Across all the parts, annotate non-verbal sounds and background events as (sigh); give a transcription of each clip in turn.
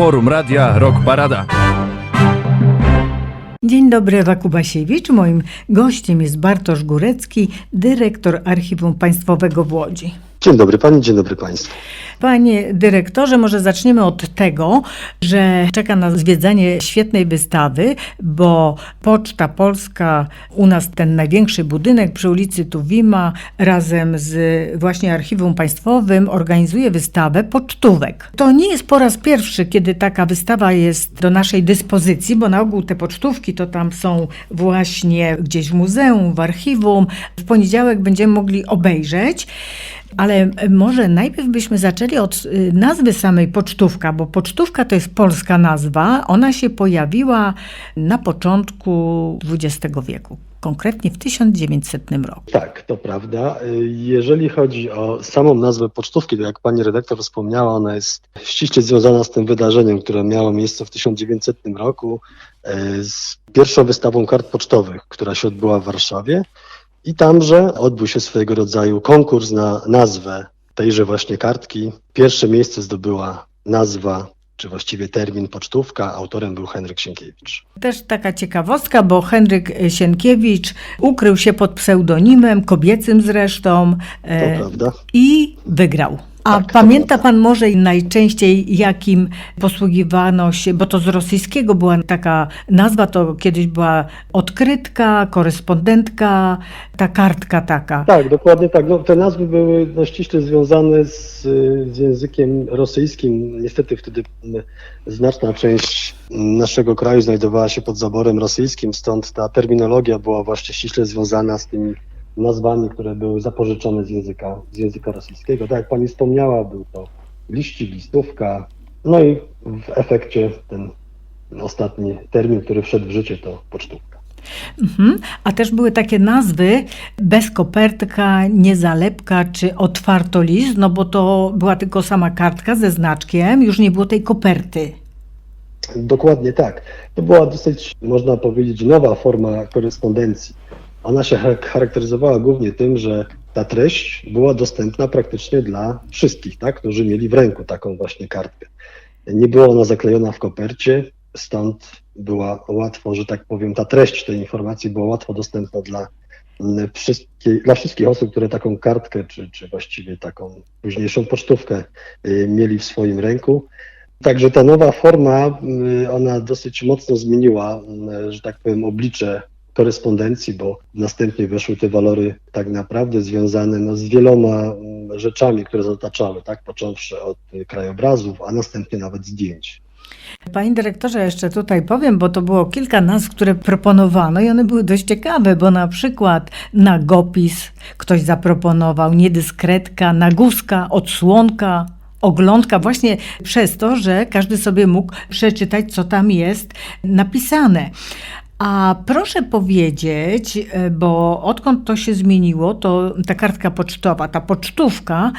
Forum Radia Rock Parada. Dzień dobry, Ewa Kubasiewicz. Moim gościem jest Bartosz Górecki, dyrektor Archiwum Państwowego w Łodzi. Dzień dobry Pani, dzień dobry Państwu. Panie dyrektorze, może zaczniemy od tego, że czeka na zwiedzanie świetnej wystawy, bo Poczta Polska, u nas ten największy budynek przy ulicy Tuwima, razem z właśnie Archiwum Państwowym organizuje wystawę pocztówek. To nie jest po raz pierwszy, kiedy taka wystawa jest do naszej dyspozycji, bo na ogół te pocztówki to tam są właśnie gdzieś w muzeum, w archiwum. W poniedziałek będziemy mogli obejrzeć. Ale może najpierw byśmy zaczęli od y, nazwy samej pocztówka, bo pocztówka to jest polska nazwa. Ona się pojawiła na początku XX wieku, konkretnie w 1900 roku. Tak, to prawda. Jeżeli chodzi o samą nazwę pocztówki, to jak Pani redaktor wspomniała, ona jest ściśle związana z tym wydarzeniem, które miało miejsce w 1900 roku, e, z pierwszą wystawą kart pocztowych, która się odbyła w Warszawie. I tamże odbył się swojego rodzaju konkurs na nazwę tejże właśnie kartki. Pierwsze miejsce zdobyła nazwa, czy właściwie termin pocztówka. Autorem był Henryk Sienkiewicz. Też taka ciekawostka, bo Henryk Sienkiewicz ukrył się pod pseudonimem, kobiecym zresztą, To e, prawda? i wygrał. A Tak, pamięta pan może najczęściej jakim posługiwano się, bo to z rosyjskiego była taka nazwa, to kiedyś była odkrytka, korespondentka, ta kartka taka. Tak, dokładnie tak. No, te nazwy były no, ściśle związane z, z językiem rosyjskim. Niestety wtedy znaczna część naszego kraju znajdowała się pod zaborem rosyjskim, stąd ta terminologia była właśnie ściśle związana z tymi nazwami, które były zapożyczone z języka, z języka rosyjskiego. Tak jak pani wspomniała, był to liścik, listówka, no i w efekcie ten ostatni termin, który wszedł w życie, to pocztówka. Mhm. A też były takie nazwy bez kopertka, niezalepka czy otwartolist, no bo to była tylko sama kartka ze znaczkiem, już nie było tej koperty. Dokładnie tak. To była dosyć, można powiedzieć, nowa forma korespondencji. Ona się char- charakteryzowała głównie tym, że ta treść była dostępna praktycznie dla wszystkich, tak, którzy mieli w ręku taką właśnie kartkę. Nie była ona zaklejona w kopercie, stąd była łatwo, że tak powiem, ta treść tej informacji była łatwo dostępna dla, mm, dla wszystkich osób, które taką kartkę, czy, czy właściwie taką późniejszą pocztówkę y, mieli w swoim ręku. Także ta nowa forma, y, ona dosyć mocno zmieniła, y, że tak powiem, oblicze korespondencji, bo następnie weszły te walory tak naprawdę związane no, z wieloma mm, rzeczami, które zataczały, tak, począwszy od krajobrazów, a następnie nawet zdjęć. Panie dyrektorze, jeszcze tutaj powiem, bo to było kilka nazw, które proponowano i one były dość ciekawe, bo na przykład nagopis ktoś zaproponował, niedyskretka, nagózka, odsłonka, oglądka, właśnie przez to, że każdy sobie mógł przeczytać, co tam jest napisane. A proszę powiedzieć, e, bo odkąd to się zmieniło, to ta kartka pocztowa, ta pocztówka,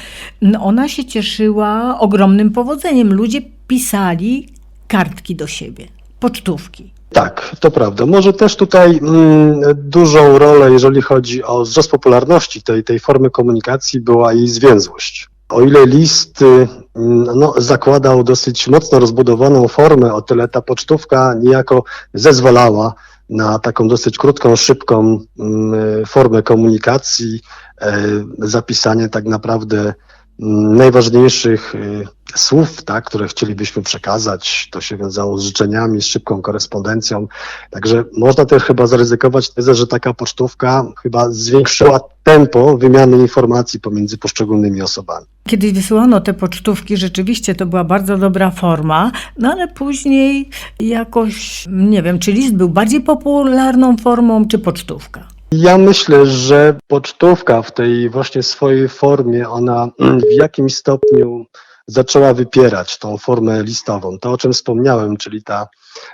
ona się cieszyła ogromnym powodzeniem. Ludzie pisali kartki do siebie, pocztówki. Tak, to prawda. Może też tutaj mm, dużą rolę, jeżeli chodzi o wzrost popularności tej, tej formy komunikacji, była jej zwięzłość. O ile list mm, no, zakładał dosyć mocno rozbudowaną formę, o tyle ta pocztówka niejako zezwalała na taką dosyć krótką, szybką mm, formę komunikacji, e, zapisanie tak naprawdę najważniejszych y, słów, tak, które chcielibyśmy przekazać. To się wiązało z życzeniami, z szybką korespondencją. Także można też chyba zaryzykować tezę, że taka pocztówka chyba zwiększyła tempo wymiany informacji pomiędzy poszczególnymi osobami. Kiedy wysyłano te pocztówki, rzeczywiście to była bardzo dobra forma, no ale później jakoś, nie wiem, czy list był bardziej popularną formą, czy pocztówka. Ja myślę, że pocztówka w tej właśnie swojej formie, ona w jakimś stopniu zaczęła wypierać tą formę listową. To, o czym wspomniałem, czyli ta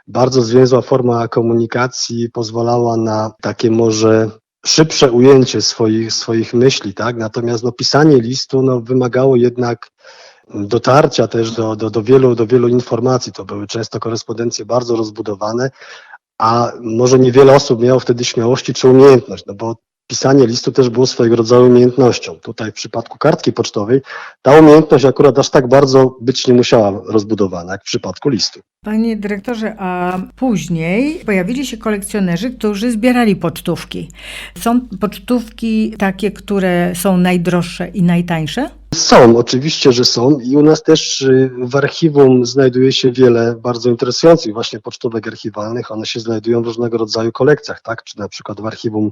bardzo zwięzła forma komunikacji pozwalała na takie może szybsze ujęcie swoich, swoich myśli, tak? Natomiast no, pisanie listu no, wymagało jednak dotarcia też do, do, do, wielu, do wielu informacji. To były często korespondencje bardzo rozbudowane, a może niewiele osób miało wtedy śmiałości czy umiejętność, no bo pisanie listu też było swojego rodzaju umiejętnością. Tutaj w przypadku kartki pocztowej ta umiejętność akurat aż tak bardzo być nie musiała rozbudowana, jak w przypadku listu. Panie dyrektorze, a później pojawili się kolekcjonerzy, którzy zbierali pocztówki. Są pocztówki takie, które są najdroższe i najtańsze? Są, oczywiście, że są i u nas też y, w archiwum znajduje się wiele bardzo interesujących właśnie pocztówek archiwalnych. One się znajdują w różnego rodzaju kolekcjach, tak? Czy na przykład w archiwum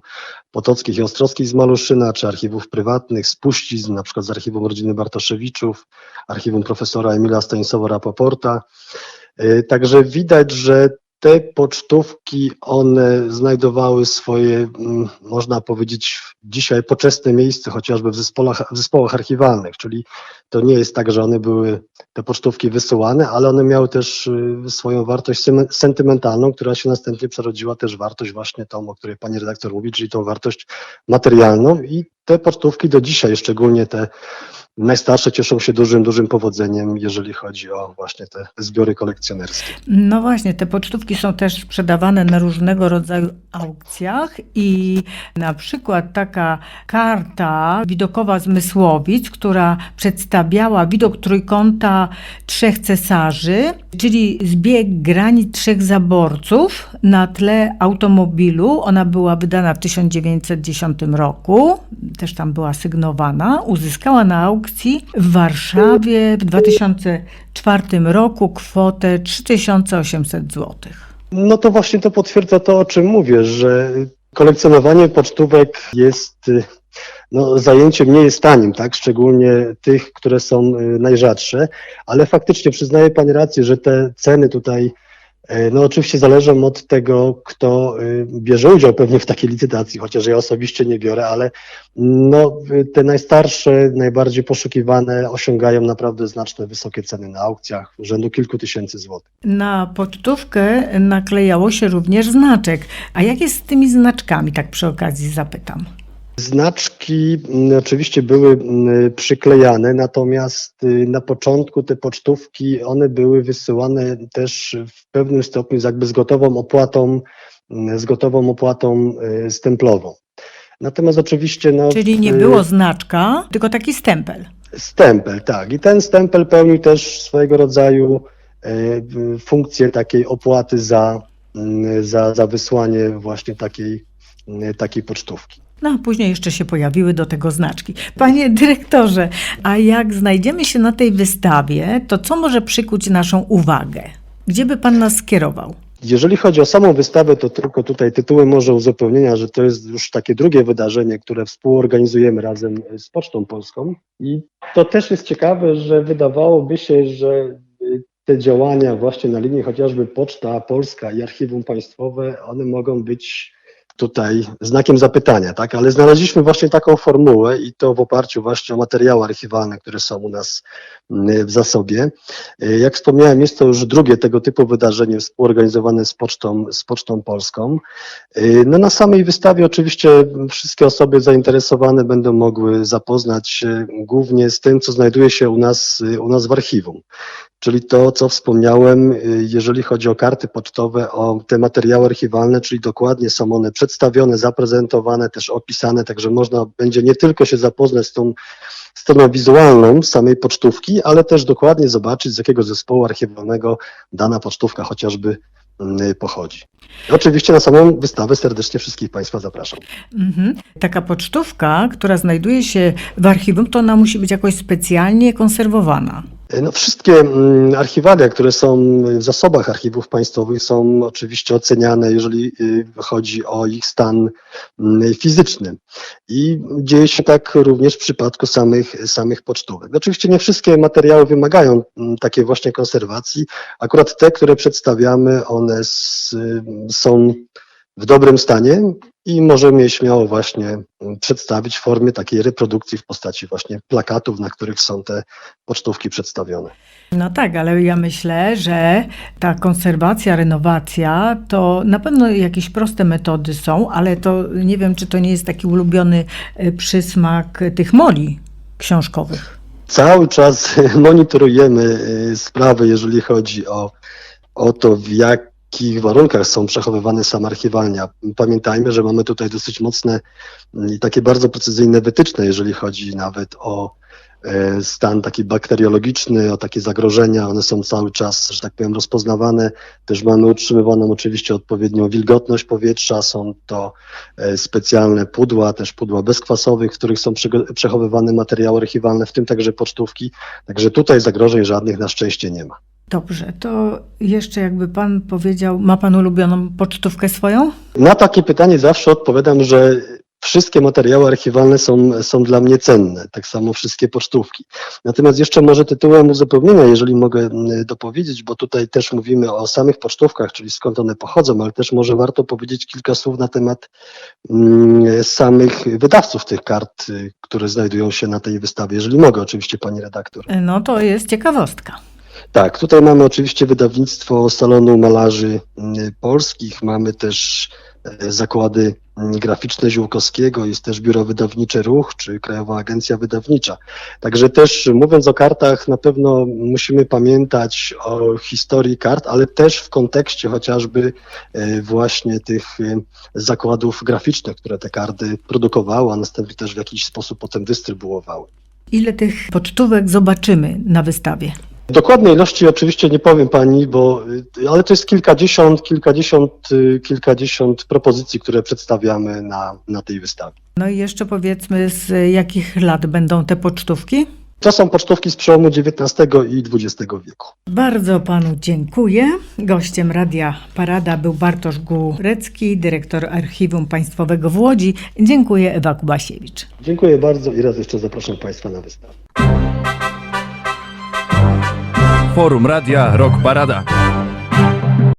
Potockich i Ostrowskich z Maluszyna, czy archiwów prywatnych z na przykład z archiwum rodziny Bartoszewiczów, archiwum profesora Emila Stanisława Rapoporta. Y, Także widać, że te pocztówki, one znajdowały swoje, mm, można powiedzieć, dzisiaj poczesne miejsce, chociażby w zespołach, w zespołach archiwalnych, czyli to nie jest tak, że one były, te pocztówki wysyłane, ale one miały też y, swoją wartość sentymentalną, która się następnie przerodziła też wartość właśnie tą, o której pani redaktor mówi, czyli tą wartość materialną. I te pocztówki do dzisiaj, szczególnie te najstarsze, cieszą się dużym, dużym powodzeniem, jeżeli chodzi o właśnie te zbiory kolekcjonerskie. No właśnie, te pocztówki są też sprzedawane na różnego rodzaju aukcjach i na przykład taka karta widokowa z Mysłowic, która przedstawiała widok trójkąta trzech cesarzy, czyli zbieg granic trzech zaborców na tle automobilu. Ona była wydana w 1910 roku, też tam była sygnowana. Uzyskała na aukcji w Warszawie w 2004 roku kwotę 3800 złotych. No to właśnie to potwierdza to, o czym mówię, że kolekcjonowanie pocztówek jest y, no, zajęciem nie jest tanim, tak? Szczególnie tych, które są y, najrzadsze, ale faktycznie przyznaję Pani rację, że te ceny tutaj no oczywiście zależą od tego, kto y, bierze udział pewnie w takiej licytacji, chociaż ja osobiście nie biorę, ale no, y, te najstarsze, najbardziej poszukiwane osiągają naprawdę znaczne, wysokie ceny na aukcjach, rzędu kilku tysięcy złotych. Na pocztówkę naklejało się również znaczek. A jak jest z tymi znaczkami, tak przy okazji zapytam? Znaczki mm, oczywiście były mm, przyklejane, natomiast y, na początku te pocztówki, one były wysyłane też w pewnym stopniu jakby z gotową opłatą, mm, z gotową opłatą y, stemplową. Natomiast oczywiście no, Czyli nie y, było znaczka, tylko taki stempel. Stempel, tak. I ten stempel pełnił też swojego rodzaju funkcję takiej opłaty za, za, za wysłanie właśnie takiej, takiej pocztówki. No a później jeszcze się pojawiły do tego znaczki. Panie dyrektorze, a jak znajdziemy się na tej wystawie, to co może przykuć naszą uwagę? Gdzie by pan nas skierował? Jeżeli chodzi o samą wystawę, to tylko tutaj tytułem może uzupełnienia, że to jest już takie drugie wydarzenie, które współorganizujemy razem z Pocztą Polską. I to też jest ciekawe, że wydawałoby się, że y, te działania właśnie na linii chociażby Poczta Polska i Archiwum Państwowe, one mogą być tutaj znakiem zapytania, tak? Ale znaleźliśmy właśnie taką formułę i to w oparciu właśnie o materiały archiwalne, które są u nas mm, w zasobie. Y, Jak wspomniałem, jest to już drugie tego typu wydarzenie współorganizowane z Pocztą, z Pocztą Polską. Y, No na samej wystawie oczywiście wszystkie osoby zainteresowane będą mogły zapoznać się głównie z tym, co znajduje się u nas, u nas w archiwum. Czyli to, co wspomniałem, y, jeżeli chodzi o karty pocztowe, o te materiały archiwalne, czyli dokładnie są one przedstawione, zaprezentowane, też opisane, także można będzie nie tylko się zapoznać z tą stroną wizualną samej pocztówki, ale też dokładnie zobaczyć, z jakiego zespołu archiwalnego dana pocztówka chociażby y, pochodzi. I Oczywiście na samą wystawę serdecznie wszystkich Państwa zapraszam. Mhm. Taka pocztówka, która znajduje się w archiwum, to ona musi być jakoś specjalnie konserwowana. No, wszystkie mm, archiwalia, które są w zasobach archiwów państwowych, są oczywiście oceniane, jeżeli y, chodzi o ich stan mm, fizyczny. I dzieje się tak również w przypadku samych, samych pocztówek. Oczywiście nie wszystkie materiały wymagają mm, takiej właśnie konserwacji. Akurat te, które przedstawiamy, one y, są w dobrym stanie i możemy je śmiało właśnie przedstawić w formie takiej reprodukcji w postaci właśnie plakatów, na których są te pocztówki przedstawione. No tak, ale ja myślę, że ta konserwacja, renowacja to na pewno jakieś proste metody są, ale to nie wiem, czy to nie jest taki ulubiony e, przysmak tych moli książkowych. Cały czas (laughs) monitorujemy y, sprawy, jeżeli chodzi o, o to, w jaki jakich warunkach są przechowywane same archiwalnia. Pamiętajmy, że mamy tutaj dosyć mocne mm, i takie bardzo precyzyjne wytyczne, jeżeli chodzi nawet o e, stan taki bakteriologiczny, o takie zagrożenia. One są cały czas, że tak powiem, rozpoznawane. Też mamy utrzymywaną oczywiście odpowiednią wilgotność powietrza. Są to e, specjalne pudła, też pudła bezkwasowych, w których są przechowywane materiały archiwalne, w tym także pocztówki. Także tutaj zagrożeń żadnych na szczęście nie ma. Dobrze, to jeszcze jakby pan powiedział, ma pan ulubioną pocztówkę swoją? Na takie pytanie zawsze odpowiadam, że wszystkie materiały archiwalne są, są dla mnie cenne, tak samo wszystkie pocztówki. Natomiast jeszcze może tytułem uzupełnienia, jeżeli mogę dopowiedzieć, bo tutaj też mówimy o samych pocztówkach, czyli skąd one pochodzą, ale też może warto powiedzieć kilka słów na temat mm, samych wydawców tych kart, y, które znajdują się na tej wystawie, jeżeli mogę oczywiście, pani redaktor. No to jest ciekawostka. Tak, tutaj mamy oczywiście wydawnictwo Salonu Malarzy mm, Polskich, mamy też e, zakłady mm, graficzne Ziółkowskiego, jest też Biuro Wydawnicze Ruch, czy Krajowa Agencja Wydawnicza. Także też mówiąc o kartach, na pewno musimy pamiętać o historii kart, ale też w kontekście chociażby e, właśnie tych e, zakładów graficznych, które te karty produkowały, a następnie też w jakiś sposób potem dystrybuowały. Ile tych pocztówek zobaczymy na wystawie? Dokładnej ilości oczywiście nie powiem pani, bo y, ale to jest kilkadziesiąt, kilkadziesiąt, y, kilkadziesiąt propozycji, które przedstawiamy na, na tej wystawie. No i jeszcze powiedzmy, z jakich lat będą te pocztówki? To są pocztówki z przełomu XIX i XX wieku. Bardzo panu dziękuję. Gościem Radia Parada był Bartosz Górecki, dyrektor Archiwum Państwowego w Łodzi. Dziękuję, Ewa Kubasiewicz. Dziękuję bardzo i raz jeszcze zapraszam państwa na wystawę. Forum Radia Rock Parada.